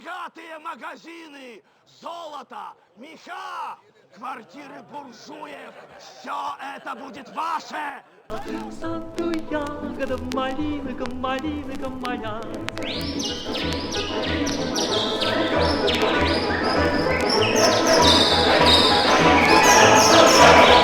Богатые магазины, золото, меха, квартиры буржуев. Все это будет ваше. саду ягода, малинка, малинка моя. –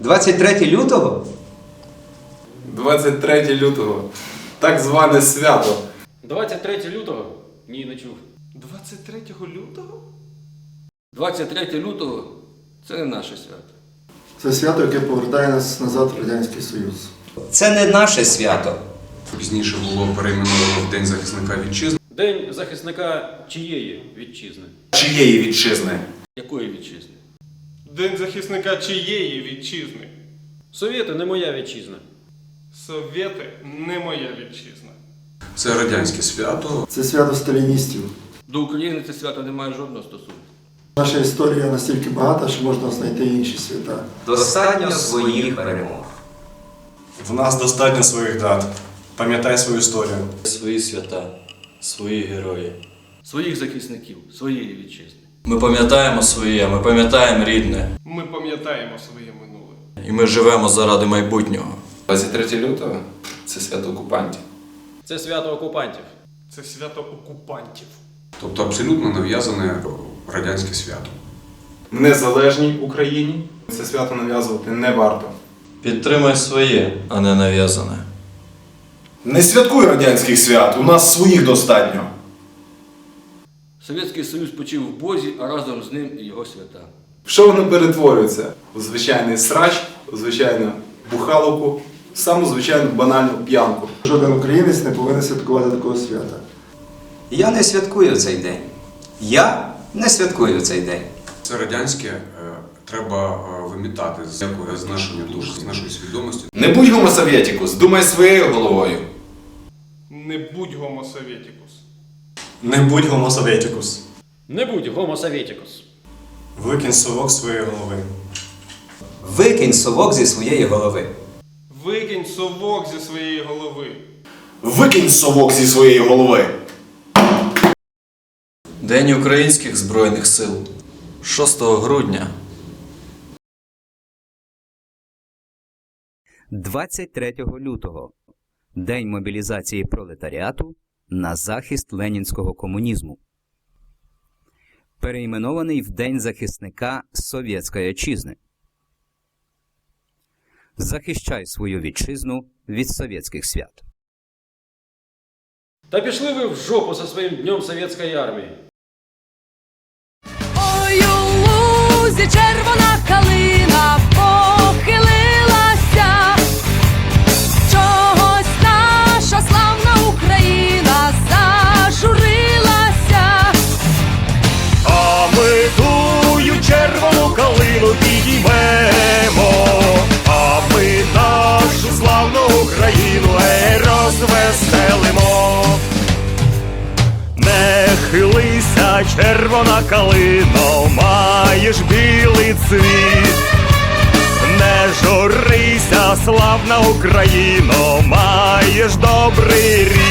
23 лютого? 23 лютого. Так зване свято. 23 лютого? Ні, не чув. 23 лютого? 23 лютого це не наше свято. Це свято, яке повертає нас назад в Радянський Союз. Це не наше свято. Пізніше було перейменовано в День захисника вітчизни. День захисника чиєї вітчизни? Чиєї вітчизни? Якої вітчизни? День захисника чиєї вітчизни? Совєти не моя вітчизна. Совєти не моя вітчизна. Це радянське свято. Це свято сталіністів. До України це свято не має жодного стосунку. Наша історія настільки багата, що можна знайти інші свята. Достатньо своїх перемог. В нас достатньо своїх дат. Пам'ятай свою історію. Свої свята, свої герої. Своїх захисників, своєї вітчизни. Ми пам'ятаємо своє, ми пам'ятаємо рідне, Ми пам'ятаємо своє минуле. і ми живемо заради майбутнього. 23 лютого це свято окупантів. Це свято окупантів. Це свято окупантів. Тобто абсолютно нав'язане радянське свято. В незалежній Україні це свято нав'язувати не варто. Підтримай своє, а не нав'язане. Не святкуй радянських свят, у нас своїх достатньо. Совєтський Союз почив в Бозі, а разом з ним і його свята. В що воно перетворюється? У звичайний срач, у звичайну бухаловку, в саму звичайну банальну п'янку. Жоден українець не повинен святкувати такого свята. Я не святкую цей день. Я не святкую цей день. Це радянське е, треба е, вимітати з якого зношення душ, з нашої свідомості. Не будь гомосовєтікус, думай своєю головою. Не будь гомосовєтікус. Не будь гомосовєтікус. Не будь гомосоветікус. Викинь совок своєї голови. Викинь совок зі своєї голови. Викинь совок зі своєї голови. Викинь совок зі своєї голови. День Українських Збройних Сил. 6 грудня. 23 лютого День мобілізації пролетаріату на захист ленінського комунізму. Перейменований в День захисника Совєтської Отчизни. Захищай свою вітчизну від совєтських свят. Та пішли ви в жопу зі своїм днем совєтської армії. Ой, у лузі червона калина червона калино, маєш білий цвіт. Не журися, славна Україно, маєш добрий рід.